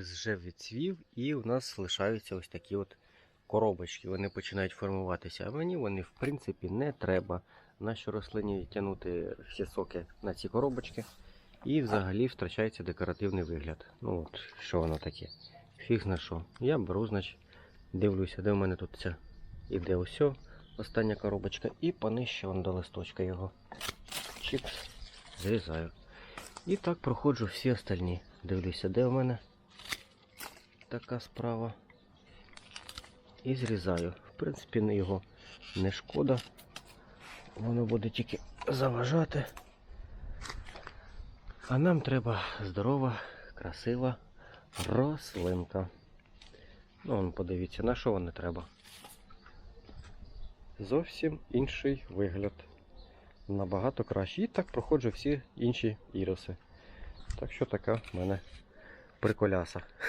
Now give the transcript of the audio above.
Вже відцвів, і у нас лишаються ось такі от коробочки. Вони починають формуватися. А мені вони, в принципі, не треба. Нащо рослині тягнути всі соки на ці коробочки. І взагалі втрачається декоративний вигляд. Ну от, що воно таке? Фіг зна що. Я беру, значить, дивлюся, де в мене тут ця іде ось остання коробочка, і понижче вон до листочка його. Чіпс, зрізаю. І так проходжу всі остальні. Дивлюся, де в мене така справа. І зрізаю. В принципі, його не шкода. Воно буде тільки заважати. А нам треба здорова, красива рослинка. Ну, вон, подивіться, на що воно треба. Зовсім інший вигляд. Набагато краще. І так проходжу всі інші іриси. Так що така в мене приколяса.